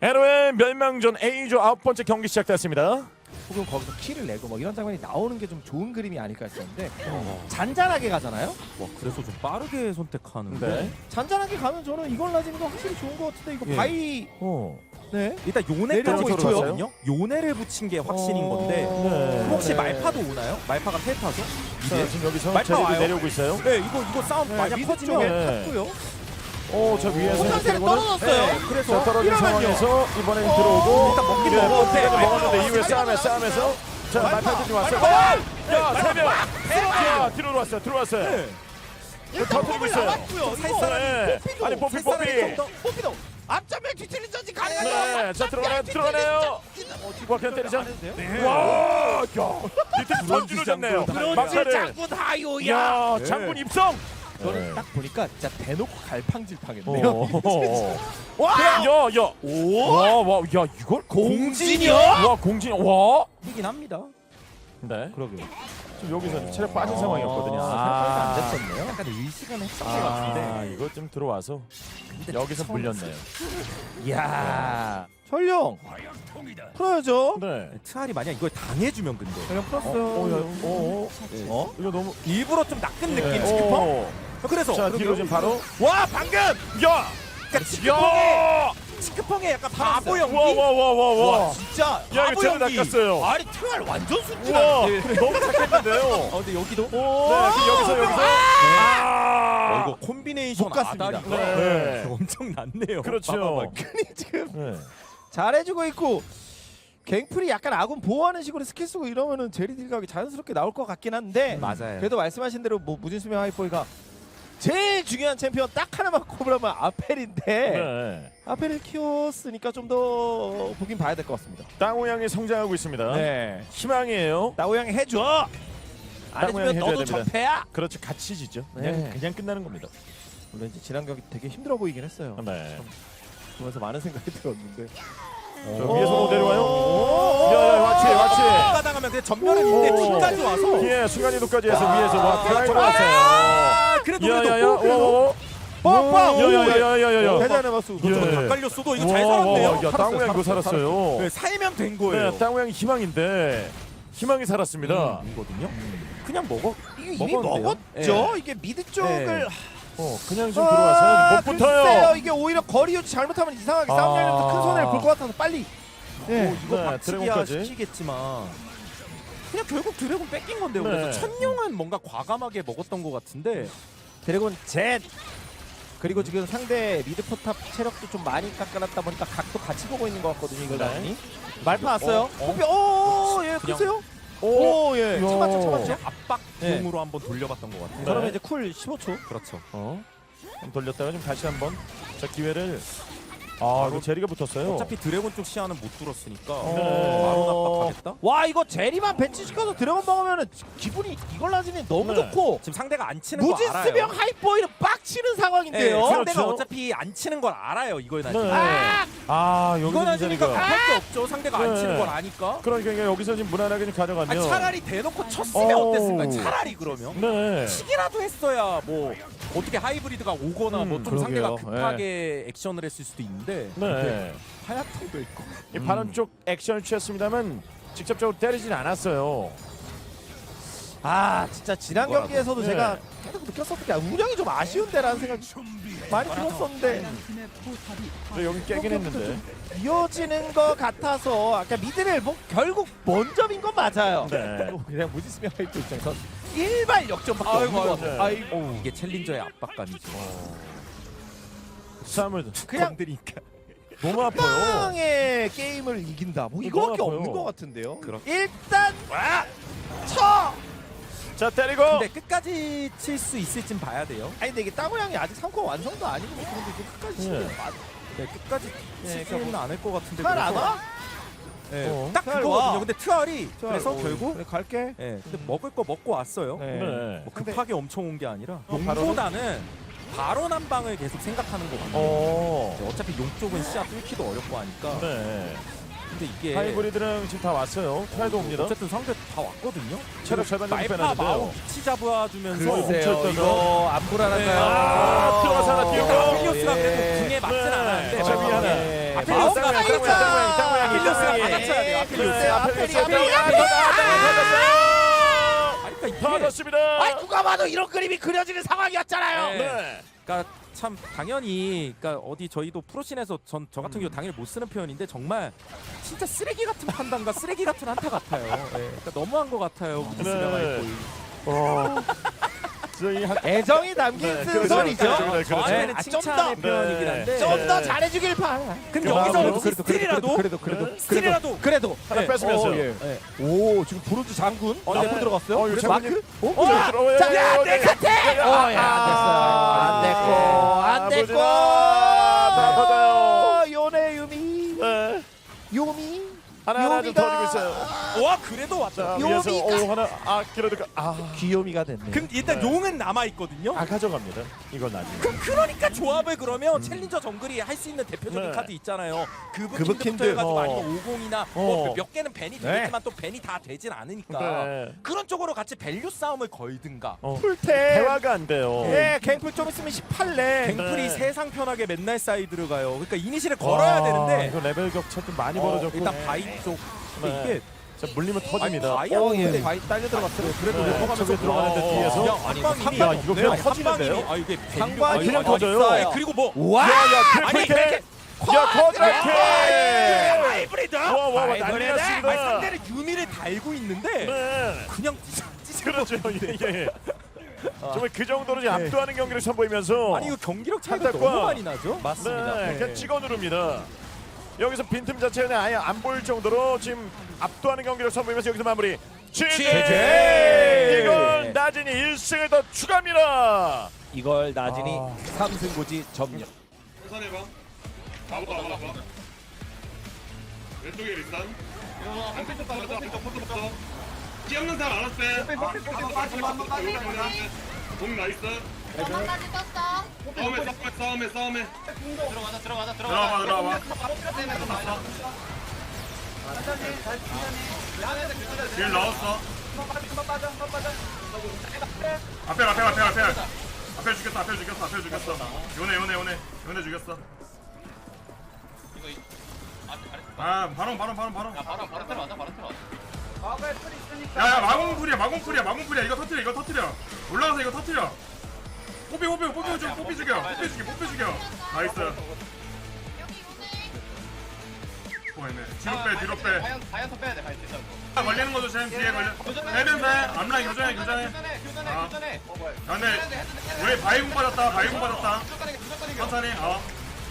멸망전 A조 아홉 번째 경기 시작됐습니다. 혹은 거기서 키를 내고 뭐 이런 장면이 나오는 게 좀 좋은 그림이 아닐까 했었는데 잔잔하게 가잖아요. 와 그래서 좀 빠르게 선택하는데 네. 잔잔하게 가면 저는 이걸 라지는 거 확실히 좋은 것 같은데 이거 예. 바이 어. 네. 일단 요네까지 있어요. 들어왔거든요. 요네를 붙인 게 확신인 건데 네. 혹시 네. 말파도 오나요? 말파가 페타죠? 자, 지금 여기서 말파 제리도 와요. 내려오고 있어요. 네 이거 이거 싸움 네, 만약 미드 커지면 쪽에 네. 탔고요. 오, 저 위에서 포탄셀이 이거는- 떨어졌어요. 네, 자, 그래서 떨어진 이러면요. 상황에서 이번엔 어, 들어오고 일단 먹긴 네, 먹었는데 먹긴 먹었는데 말파. 이후에 싸움에 싸움에서 자, 말파. 말파들이 왔어요. 야, 세 명. 야, 들어왔어요. 들어왔어요. 네. 그 터뜨리고 있어요. 나왔고요. 이거 네. 뽀삐도, 아니, 뽀삐, 뽀삐. 뽀삐도 앞전면 뒤틀리전지 가능하죠. 네, 자, 들어가네요. 들어가네요. 와, 그냥 때리자. 네. 와, 야. 밑에 던지러졌네요. 막차를. 장군 하요야. 야, 네. 장군 입성. 저는 딱 보니까 진짜 대놓고 갈팡질팡했네요. 어. 와! 야, 야. 오! 와, 와, 야, 이걸 공진이요? 와, 공진. 와. 이긴 합니다. 네. 그러게요. 지금 여기서 체력 빠진 상황이었거든요. 아, 아, 안 됐었네요. 약간 의식은 했던 것 아, 같은데 이거 좀 들어와서 여기서 물렸네요. 이야. 설령 풀어야죠. 네. 트알이 만약 이걸 당해주면 근데 설령 풀었어. 어, 어, 야, 어, 네. 어, 어, 이거 너무 일부러 좀 낚은 네. 느낌 스키퍼? 어. 그래서 자, 뒤로 지금 바로. 와 방금 야, 그러니까 야, 치크펑에 약간 바보 연기 와, 와, 와, 와, 와. 와 진짜 야, 이거 바보 제대로 연기. 낚았어요. 아니 트랄 완전 우와, 순진한데. 너무 착했는데요. 어 근데 여기도 네, 그 여기서 여기서. 아, 어, 이거 콤비네이션 못 갔습니다. 아다리가 네. 엄청 났네요. 그렇죠. 아니 지금 네. 잘해주고 있고 갱플이 약간 아군 보호하는 식으로 스킬 쓰고 이러면은 제리 딜각이 자연스럽게 나올 것 같긴 한데 맞아요. 그래도 말씀하신 대로 뭐 무진수명 하이포이가 제일 중요한 챔피언 딱 하나만 꼽으라면 아펠인데 네. 아펠을 키웠으니까 좀 더 보긴 봐야 될 것 같습니다. 땅우양이 성장하고 있습니다. 네. 희망이에요. 나오양이 해줘. 안 해주면 해줘야 너도 됩니다. 적폐야. 그렇죠. 같이 지죠. 그냥 네. 그냥 끝나는 겁니다. 물론 이제 지난 경기 되게 힘들어 보이긴 했어요. 네. 보면서 많은 생각이 들었는데. 저 위에서 내려와요. 야야 와치 와치. 가당하면 그냥 전면은 있는데 오. 뒤까지 와서 예 순간 이동까지 해서 위에서 와 드라이브 아, 왔어요. 그래도 야야야. 그래도 오오오. 뻥뻥. 야야야야야야. 대단해 봤어. 예. 좀 헷갈렸어도 이거 잘 와, 와, 살았네요. 야 땅우양 이거 살았어요. 네, 살면 된 거예요. 네 땅우양이 희망인데 희망이 살았습니다. 음, 이거든요. 그냥 먹어. 이게 이미 먹었는데요? 먹었죠. 이게 미드 쪽을 네. 어 그냥 좀 들어와서 못 글쎄요. 붙어요. 이게 오히려 거리 유지 잘못하면 이상하게 아. 싸움 열리면서 큰 손해를 볼 것 같아서 빨리. 네. 뭐 이거 네, 박치기야 드래곤까지. 시키겠지만 그냥 결국 드래곤 뺏긴 건데요. 네. 그래서 천룡은 뭔가 과감하게 먹었던 것 같은데 드래곤 젯. 그리고 지금 상대 미드 포탑 체력도 좀 많이 깎아놨다 보니까 각도 같이 보고 있는 것 같거든요. 이걸 네. 나니 말파 왔어요. 어? 호피, 오, 예, 그냥- 글쎄요. 오. 오, 예. 야. 참았죠, 참았죠. 압박용으로 한번 돌려봤던 것 같아요. 네. 그러면 이제 쿨 15초. 그렇죠. 어. 좀 돌렸다가 좀 다시 한번 자 기회를. 아 이거 제리가 붙었어요. 어차피 드래곤 쪽 시야는 못 뚫었으니까 네. 바로 압박하겠다. 와, 이거 제리만 배치시켜서 드래곤 먹으면은 기분이 이걸 라지니 너무 네. 좋고. 지금 상대가 안 치는 거 알아요. 무지스병 하이보이는 빡치는 네, 상황인데요. 그렇죠. 상대가 어차피 안 치는 걸 알아요. 이걸 나 네. 아! 아 이거 여기서 나지니까 제리가. 할 게 없죠. 상대가 안 네. 치는 걸 아니까. 그러니까 여기서 지금 무난하게 좀 가져가면. 아니, 차라리 대놓고 쳤으면 어우. 어땠을까? 차라리 그러면. 네. 치기라도 했어야 뭐 어떻게 하이브리드가 오거나 음, 뭐좀 그러게요. 상대가 급하게 액션을 했을 수도 있는데 네. 하얗통도 있고. 이 바람 쪽 액션을 취했습니다만 직접적으로 때리진 않았어요. 아 진짜 지난 뭐라도. 경기에서도 네. 제가 계속 느꼈었던 게 운영이 좀 아쉬운데라는 생각이 많이 들었었는데 그래 여기 깨긴 했는데. 이어지는 것 같아서 아까 미드를 뭐 결국 먼저 민건 맞아요. 네. 그냥 무지스명 하이프 입장에서 일발 역전밖에 없는 것 같아요. 아이고. 아이고. 이게 챌린저의 압박감이죠. 싸움을 그냥 건드리니까. 너무 아파요. 빵의 게임을 이긴다. 뭐 이거밖에 아파요. 없는 것 같은데요. 그럼. 일단 와! 쳐. 자 때리고. 근데 끝까지 칠 수 있을진 봐야 돼요. 아니 근데 이게 따고양이 아직 3코 완성도 아니고 뭐 그런데 이거 끝까지 치면 네. 맞. 네, 끝까지 네, 치지는 않을 것 같은데. 잘안 그래서- 와? 네, 어. 딱 트알 그거거든요. 와. 근데 트알이 그래서 어, 결국 그래 갈게. 네, 근데 먹을 거 먹고 왔어요. 네. 네. 뭐 급하게 엄청 온 게 아니라 어, 바로는? 용보다는 바로 한 방을 계속 생각하는 것 같아요. 어. 네, 어차피 용 쪽은 시야 뚫기도 어렵고 하니까 네. 근데 이게 하이브리드랑 지금 다 왔어요. 트라이도 옵니다. 어쨌든 상대 다 왔거든요. 체력 절반 정도 말파 빼놨는데요. 마우 위치 잡아주면서 글쎄요 뭉쳤다가. 이거 안 네. 불안한가요? 아, 들어가서 하나 띄우고. 필리오스가 예. 그래도 등에 맞진 네. 않았는데 저 위에 하나. 예. 아필리오스 마우가 땅 모양, 땅 모양, 땅 모양, 땅 모양, 필리오스가 땅 모양. 받아쳐야 돼요. 아필리오스. 네, 아필리오스, 아필리오스, 아필리오스. 아니, 그러니까 이게 받았습니다. 아이 누가 봐도 이런 그림이 그려지는 상황이었잖아요. 네. 네. 그러니까 참 당연히 그러니까 어디 저희도 프로씬에서 전 저 같은 경우 당연히 못 쓰는 표현인데 정말 진짜 쓰레기 같은 판단과 쓰레기 같은 한타 같아요. 예. 그러니까 너무한 것 같아요. 네. 보이. 어. 저희 한 애정이 담긴 네, 그렇죠. 순선이죠. 그렇죠, 그렇죠. 저한테는 아, 좀 칭찬의 더. 표현이긴 네. 한데 좀더 네. 잘해주길 바라. 근데 그 여기서 혹시 스틸이라도 그래도 그래도 네. 스틸이라도 그래도 하나 네. 어, 예. 예. 오 지금 브론즈 장군 어, 나포 네. 들어갔어요. 어, 이거. 마크? 어? 어, 야, 들어와요. 자, 야, 야, 내 네. 곁에. 야, 어, 야, 아, 안 됐어, 안 됐고, 안 됐고. 다 받아요. 요네 유미, 네. 요미. 하나 하나 좀 요미가- 터지고 있어요. 와 그래도 왔다. 자, 위에서 오 하나 아 그래도 그- 아, 귀요미가 됐네. 근데 일단 네. 용은 남아 있거든요. 아 가져갑니다. 이건 나중에. 그, 그러니까 조합을 그러면 챌린저 정글이 할 수 있는 대표적인 네. 카드 있잖아요. 그브 그브킨드부터 킨드. 해가지고 어. 아니면 50이나 어. 뭐몇 개는 벤이 네. 되겠지만 또 벤이 다 되진 않으니까 네. 그런 쪽으로 같이 밸류 싸움을 걸든가 어. 풀템. 대화가 안 돼요. 예, 갱플 좀 있으면 18렘. 갱플이 네. 세상 편하게 맨날 사이드를 가요. 그러니까 이니시를 걸어야 아, 되는데 이거 레벨 격차 좀 많이 어, 벌어졌고 일단 바이 쪽 근데 네. 이게 자, 물리면 터집니다. 어, 예. 바이 딸려 들어갔어요. 그래도 네. 넘어가면서 저기 들어가는데 어, 뒤에서 야, 아니, 상방이 야, 이거 그냥 없네요. 터지는데요? 아 이게 밸류가- 그냥 터져요. 아니, 그리고 뭐 와. 야, 야, 아니. 이렇게 야, 거드라 캐. 하이브리드 와, 와, 와, 난리 하이브리드? 났습니다. 아니, 상대는 유미를 달고 있는데 네. 그냥 찢어 그렇죠. 예. 정말 그 정도로 지금 압도하는 경기를 선보이면서 아니 이거 경기력 차이가 너무 많이 나죠? 네, 그냥 찍어 누릅니다. 여기서 빈틈 자체는 아예 안 보일 정도로 지금 압도하는 경기를 선보이면서 여기서 마무리. 취재! 이건 나진이 1승을 더 추가합니다. 이걸 나진이 아. 삼승고지 점령. 계산해봐. 봐봐, 봐 봐, 봐 봐. 왼쪽에 일단. 안 뺏겼다, 안 뺏겼다, 포트 피 없는 사람 안 왔대. 공 나이스. 떴어. 싸움에, 싸움에, 싸움에. 들어가자, 들어가자, 들어가자. 들어가봐, 들어가 봐. 길 넣었어. 앞에, 앞에, 앞에, 앞에. 앞에 죽였어, 앞에 죽였어, 앞에 죽였어. 요네, 요네, 요네. 요네 죽였어. 아, 바로, 바로, 바로, 바로. 야야 마공풀이야 마공풀이야 마공풀이야 이거 터트려 이거 터트려 올라가서 이거 터트려 뽀삐 뽀삐 뽀삐 죽여 뽀삐 죽여 뽀삐 죽여 나이스 보이네. 뒤로 빼 뒤로 빼. 과연 과연 더 빼야 돼. 과연 진짜. 아, 걸리는 거 조심 뒤에 걸려. 해변세 앞라인 교전해 교전해 교전해. 교전해 아. 교전해. 어 뭐야? 야 근데 우리 바이공 받았다 바이공 받았다. 천천히 어.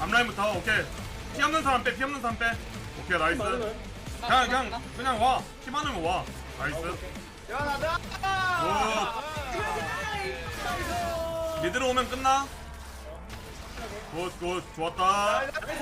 앞라인부터 오케이. 피 없는 사람 빼 피 없는 사람 빼. 오케이 나이스. 그냥 그냥 그냥 와 피 많으면 와. 나이스. 굿 미드로 오면 끝나? 굿 굿. 좋았다. 그래